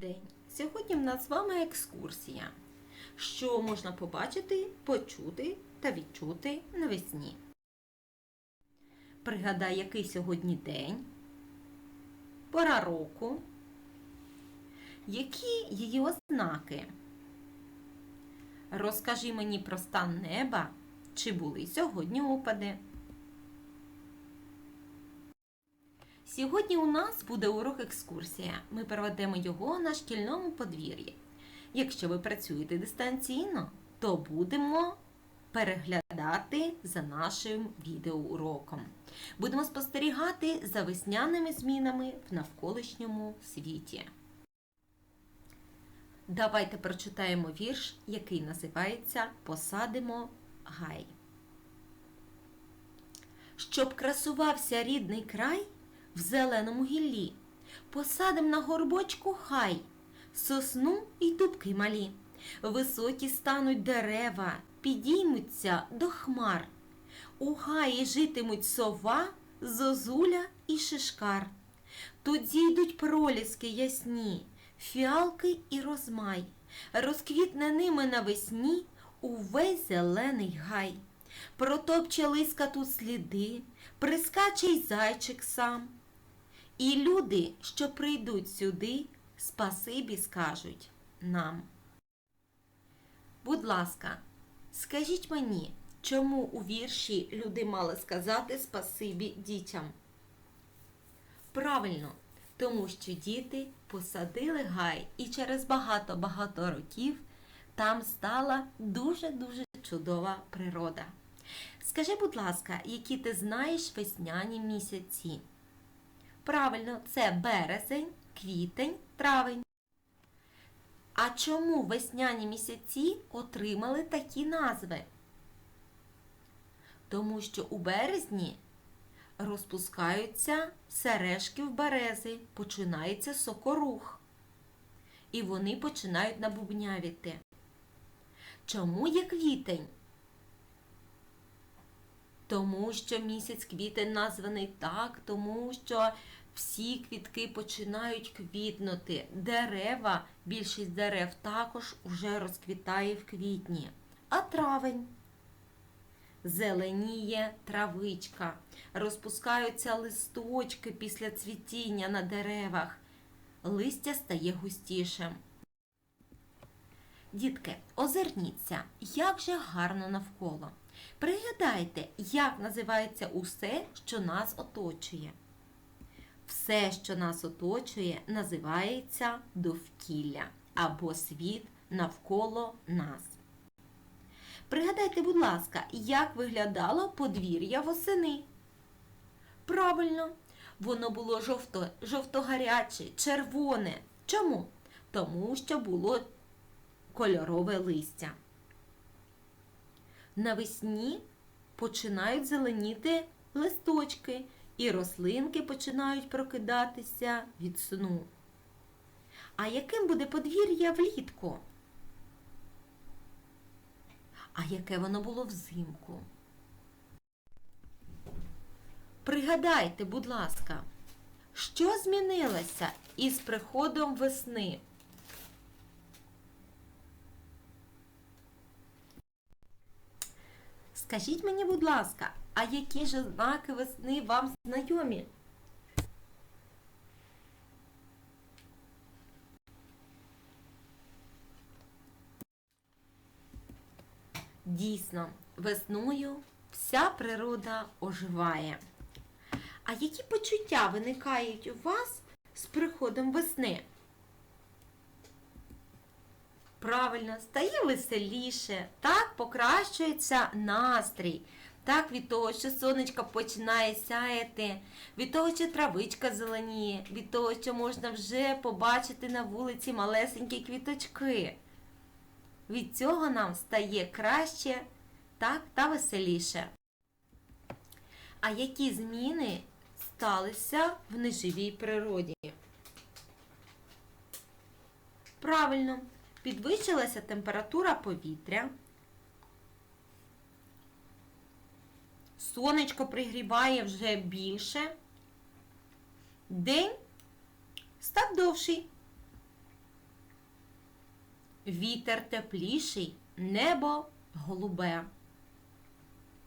день! Сьогодні в нас з вами екскурсія. Що можна побачити, почути та відчути навесні. Пригадай, який сьогодні день, пора року, які її ознаки. Розкажи мені про стан неба, чи були сьогодні опади. Сьогодні у нас буде урок екскурсія. Ми проведемо його на шкільному подвір'ї. Якщо ви працюєте дистанційно, то будемо переглядати за нашим відеоуроком. Будемо спостерігати за весняними змінами в навколишньому світі. Давайте прочитаємо вірш, який називається Посадимо гай. Щоб красувався рідний край в зеленому гіллі, посадим на горбочку хай, сосну й дубки малі. Високі стануть дерева, підіймуться до хмар. У гаї житимуть сова, зозуля і шишкар. Тут зійдуть проліски ясні, фіалки і розмай. Розквітне ними навесні увесь зелений гай. Протопче лиска тут сліди, прискаче й зайчик сам. І люди, що прийдуть сюди, спасибі скажуть нам. Будь ласка, скажіть мені, чому у вірші люди мали сказати спасибі дітям? Правильно, тому що діти посадили гай і через багато-багато років там стала дуже-дуже чудова природа. Скажи, будь ласка, які ти знаєш весняні місяці? Правильно, це березень, квітень, травень. А чому весняні місяці отримали такі назви? Тому що у березні розпускаються сережки в берези, починається сокорух. І вони починають набубнявіти. Чому є квітень? Тому що місяць квітень названий так, тому що всі квітки починають квітнути. Дерева, більшість дерев також уже розквітає в квітні. А травень зеленіє травичка, розпускаються листочки після цвітіння на деревах, листя стає густішим. Дітки, озирніться, як же гарно навколо. Пригадайте, як називається усе, що нас оточує. Все, що нас оточує, називається довкілля або світ навколо нас. Пригадайте, будь ласка, як виглядало подвір'я восени. Правильно, воно було жовто, жовто-гаряче, червоне. Чому? Тому що було кольорове листя. Навесні починають зеленіти листочки, і рослинки починають прокидатися від сну. А яким буде подвір'я влітку? А яке воно було взимку? Пригадайте, будь ласка, що змінилося із приходом весни? Скажіть мені, будь ласка, а які ж ознаки весни вам знайомі? Дійсно, весною вся природа оживає. А які почуття виникають у вас з приходом весни? Правильно, стає веселіше, так покращується настрій. Так, від того, що сонечко починає сяяти, від того, що травичка зеленіє, від того, що можна вже побачити на вулиці малесенькі квіточки. Від цього нам стає краще так, та веселіше. А які зміни сталися в неживій природі? Правильно, підвищилася температура повітря. Сонечко пригріває вже більше. День став довший. Вітер тепліший, небо голубе.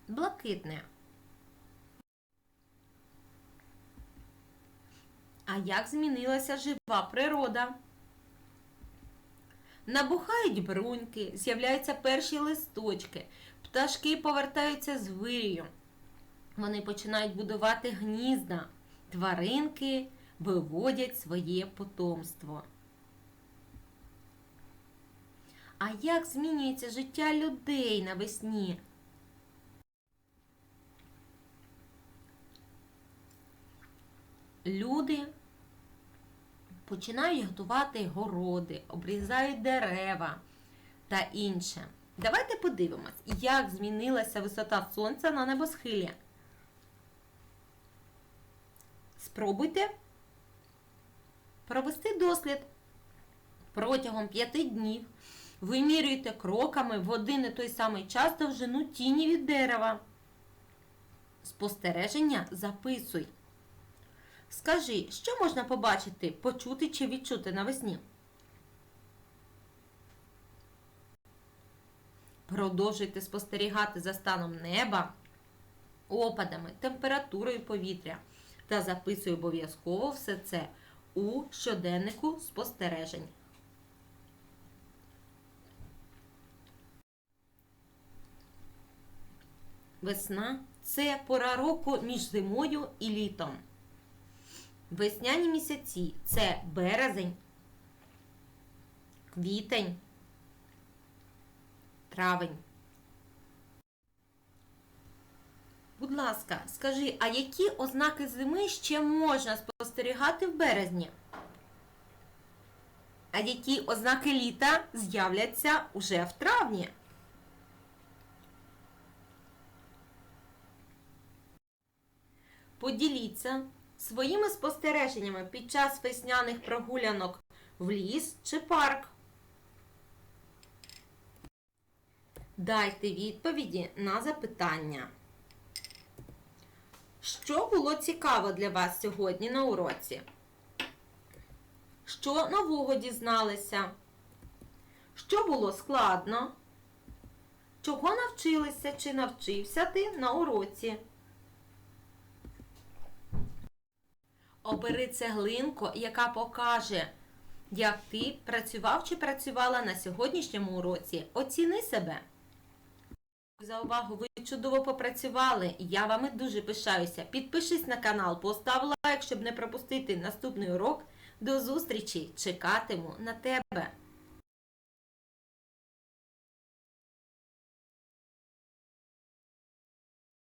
Блакитне. А як змінилася жива природа? Набухають бруньки, з'являються перші листочки, пташки повертаються з вирію. Вони починають будувати гнізда, тваринки виводять своє потомство. А як змінюється життя людей навесні? Люди починають готувати городи, обрізають дерева та інше. Давайте подивимось, як змінилася висота сонця на небосхилі. Спробуйте провести дослід. Протягом п'яти днів вимірюйте кроками в один і той самий час довжину тіні від дерева. Спостереження записуй. Скажи, що можна побачити, почути чи відчути навесні? Продовжуйте спостерігати за станом неба, опадами, температурою повітря та записуй обов'язково все це у щоденнику спостережень. Весна це пора року між зимою і літом. Весняні місяці це березень, квітень, травень. Ласка, скажи, а які ознаки зими ще можна спостерігати в березні? А які ознаки літа з'являться уже в травні? Поділіться своїми спостереженнями під час весняних прогулянок в ліс чи парк. Дайте відповіді на запитання. Що було цікаво для вас сьогодні на уроці? Що нового дізналися? Що було складно? Чого навчилися чи навчився ти на уроці? Обери цеглинку, яка покаже, як ти працював чи працювала на сьогоднішньому уроці. Оціни себе. За увагу, ви чудово попрацювали. Я вами дуже пишаюся. Підпишись на канал, постав лайк, щоб не пропустити наступний урок. До зустрічі! Чекатиму на тебе!